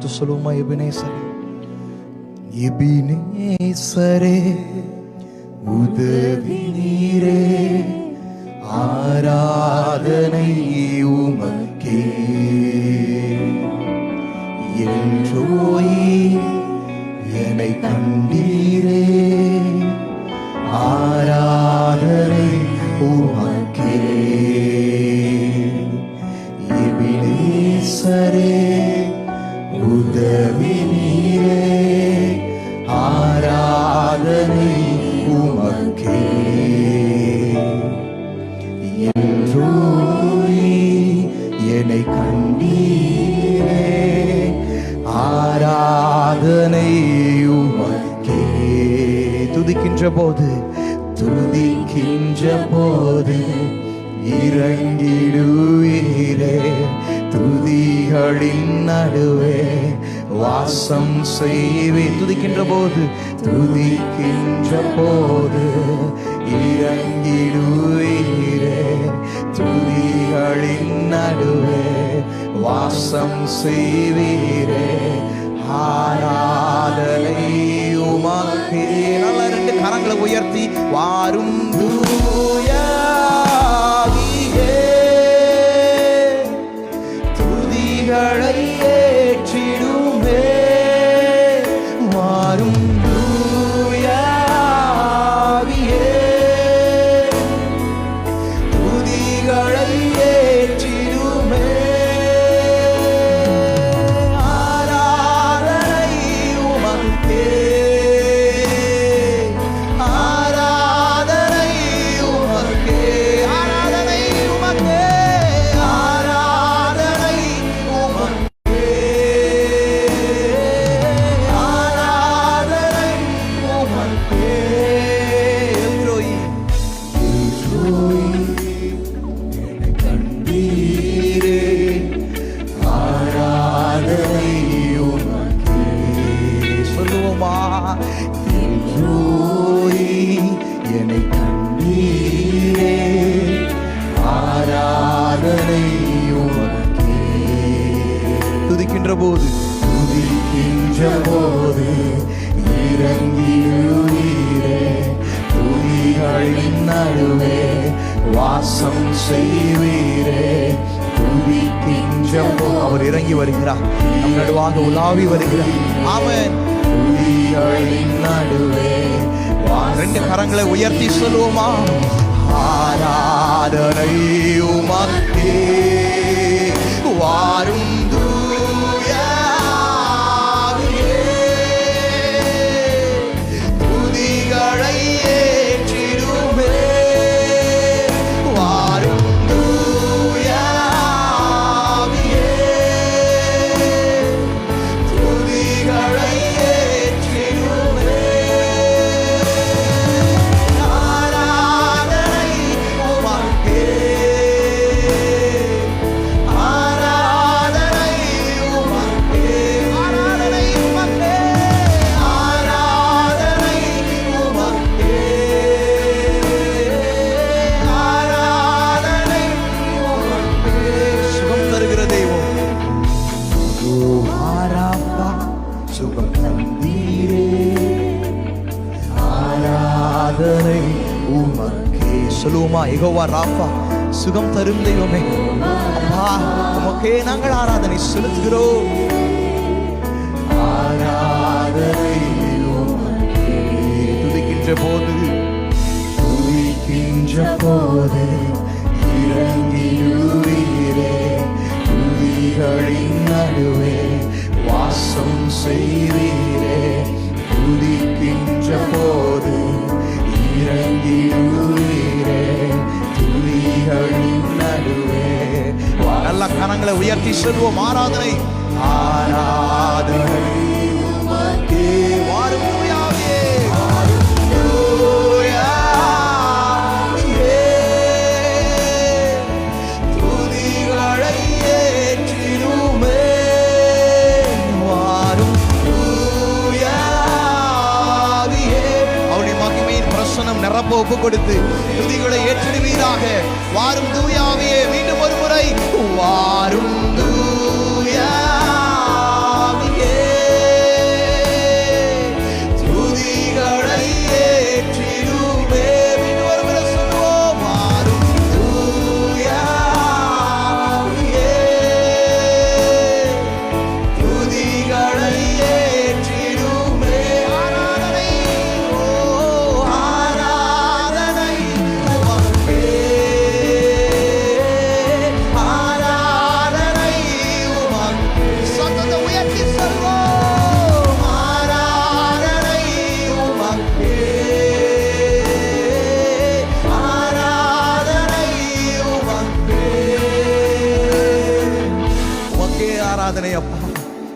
பார்த்து சொல்லுவோமா எபினேசரே? எபினேசரே உதவி நீரே ஆராதனை உமக்கே என்றோய் என்னை கண்டீரே ஆராதனை உமக்கே நீரே ஆராதனை உமக்கே என்றோய் என்னை கண்டீரே ஆராதனை உமக்கே துதிக்கின்ற போது துதிக்கின்ற போது இறங்கிடுவீரே துதிகளின் நடுவே வாசம் செய்வே துதிக்கின்ற போது துதிக்கின்ற போது இறங்கிடுவீரே. துதிகளின் நடுவே வாசம் செய்வீரே. ஆராதனை உமாக்கே. நல்ல ரெண்டு கரங்களை உயர்த்தி வாரும் தூ வாசம் செய்வீரே. அவர் இறங்கி வருகிறார். நம் நடுவாக உலாவி வருகிறார். ஆமென். நடுவே ரெண்டு கரங்களை உயர்த்தி சொல்லுவோமா? ஆராதனை உமக்கே. வாரும் தெய்வமே உமக்கே. சொல்லுவோமா எகோவா ராப்பா சுகம் தரும் தெய்வமே. அப்பா உமக்கே நாங்கள் ஆராதனை செலுத்துகிறோம். ஆராதனை துதிக்கின்ற போது கரங்களை உயர்த்தி செல்வோம். ஆராதனை. ஆராதனை. வாரும். பிரசனம் நிரப்ப ஒப்பு கொடுத்து துதிகளை ஏற்றிடுவீராக வாரும் தூயாவியே மீண்டும் ஒரு முறை. வாரும்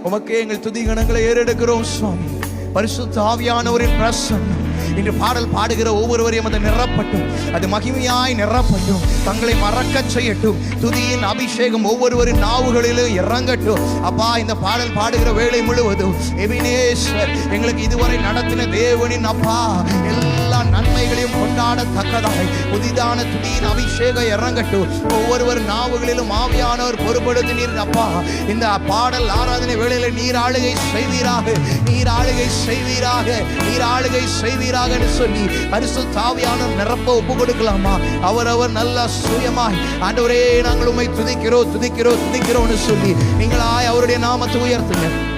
உமக்கே எங்கள் துதிகணங்களை ஏறெடுக்கிறோம் சுவாமி. பரிசுத்த ஆவியானவரின் பிரசன்னம். இன்று பாடல் பாடுகிற ஒவ்வொருவரையும் அது நிறப்பட்டும் அது மகிமையாய் நிறப்பட்டும் தங்களை மறக்க செய்யட்டும். துதியின் அபிஷேகம் ஒவ்வொருவரின் நாவுகளிலும் இறங்கட்டும். அப்பா இந்த பாடல் பாடுகிற வேலை முழுவதும். எபினேஸ்வர் எங்களுக்கு இதுவரை நடத்தின தேவனின் அப்பா. எல்லா நன்மைகளையும் கொண்டாடத்தக்கதாய். புதிதான துணியின் அபிஷேகம் இறங்கட்டும். ஒவ்வொருவர் நாவுகளிலும் ஆவியானவர் பொறுப்படுத்தினீர் அப்பா. இந்த பாடல் ஆராதனை வேளையில நீர் ஆளுகை செய்வீராக. நீர் ஆளுகை செய்வீராக. நீர் ஆளுகை செய்வீராக என்று சொல்லி பரிசு தாவியான நிரப்ப ஒப்பு கொடுக்கலாமா? அவரவர் நல்ல சுயமாய். ஆண்டவரே நாங்கள் உண்மை துதிக்கிறோம் துதிக்கிறோம் துதிக்கிறோம்னு சொல்லி. நீங்களாய் அவருடைய நாமத்தை உயர்த்துங்க.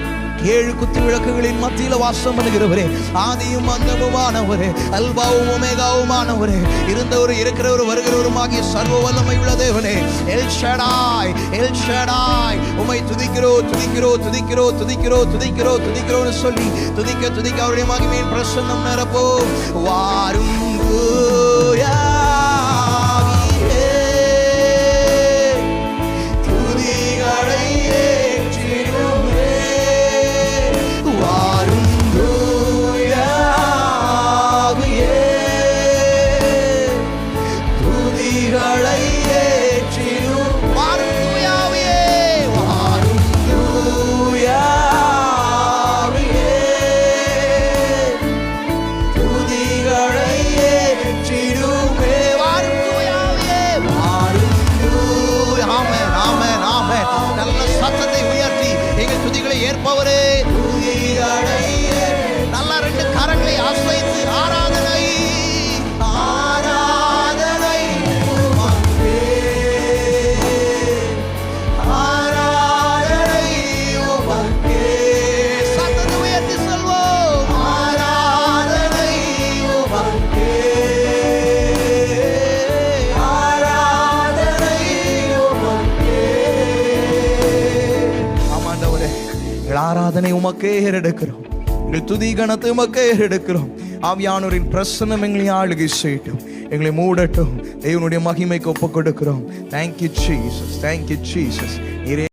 ஏழு குத்து விளக்குகளின் மத்தியில வாசம் பண்ணுகிறவரே ஆதியும் அந்தமுமானவரே அல்பாவும் ஒமேகாவுமானவரே இருந்தவர் இருக்கிறவர் வருகிறவருமாகிய சர்வ வல்லமை உள்ள தேவனே. எல் ஷடாய் எல் ஷடாய் உமை துதிக்கிறோ துதிக்கிறோ துதிக்கிறோ துதிக்கிறோ துதிக்கிறோ துதிக்கிறோன்னு சொல்லி துதிக்க துதிக்க அவருடைய மகிமையின் பிரசன்னம் நிரப்போ வாரும் உயர்த்தி துதிகளை ஏற்பவரே. எங்கள் ஆராதனை உமக்கே ஏறெடுக்கிறோம். எங்கள் துதி கணத்தை உமக்கே ஏறெடுக்கிறோம். ஆவியானோரின் பிரசனம் எங்களை ஆளுகை செய்யட்டும். எங்களை மூடட்டும். தேவனுடைய மகிமைக்கு ஒப்புக் கொடுக்கிறோம். தேங்க்யூ ஜீசஸ் தேங்க்யூ ஜீசஸ் நீரே